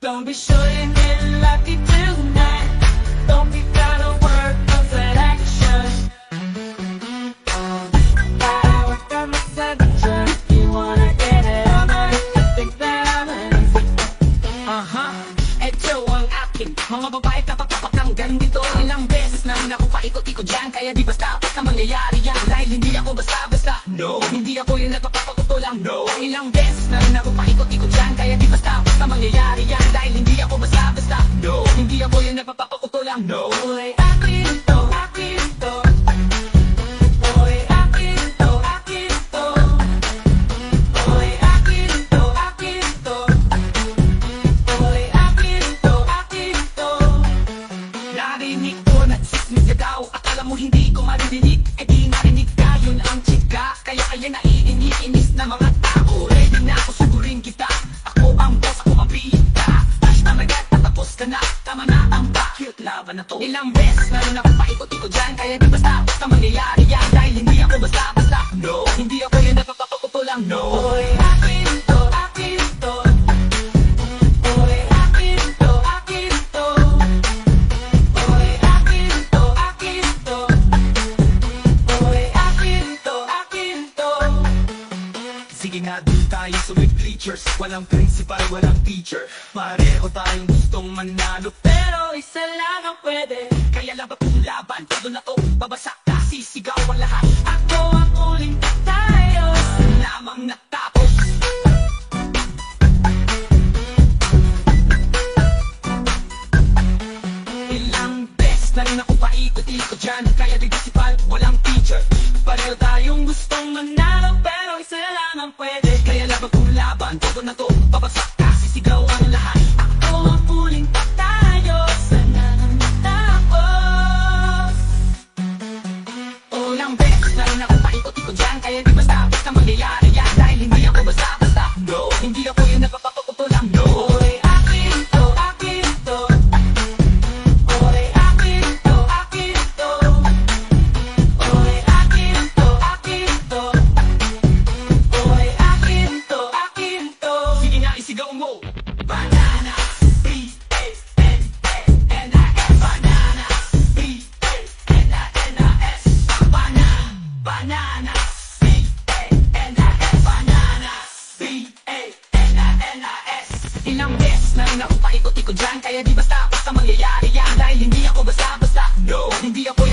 don't be sure you get lucky tonight. Don't be proud of work that action. I work on the seduction. You wanna get it on I think that I'm an Aha, eto ang akin Mga babae dito Ilang beses na rin ako paikot-ikot dyan Kaya di basta basta mangyayari yan Dahil hindi hindi ako yung nagpapapakuto lang. No, ilang beses na rin ako paikot-ikot dyan. Kaya di basta basta mangyayari yan. Dahil hindi ako basta-basta No, hindi ako yung nagpapapakuto lang. No, Uy, akin to, akin to. Narinig ko na sismisigaw Akala mo hindi ko maririnig. Eh di narinig ka, yun ang chika Kaya kaya naiinis na mga tao. Ready na ako sugurin kita. Ako ang boss, ako ang bida. Flash na agad, tatapos ka na. Tama na ang bakit laban na to. Ilang beses na rin ako paikot-ikot dyan Kaya di basta, basta mangyayari yan. Dahil hindi ako Sige nga dun tayo sa with bleachers Walang principal, walang teacher. Pareho tayong gustong manalo Pero isa lang ang pwede. Kaya laban kung laban? Todo na to, babasak ka Sisigaw ang lahat. Ako ang uling tayo. Lamang natapos. Ilang beses na rin ako paikot-ikot dyan. Kaya di principal, walang teacher laban Ilang beses na rin ako paikot-ikot dyan Kaya di basta basta mangyayari yan. Dahil hindi ako basta-basta. No, hindi ako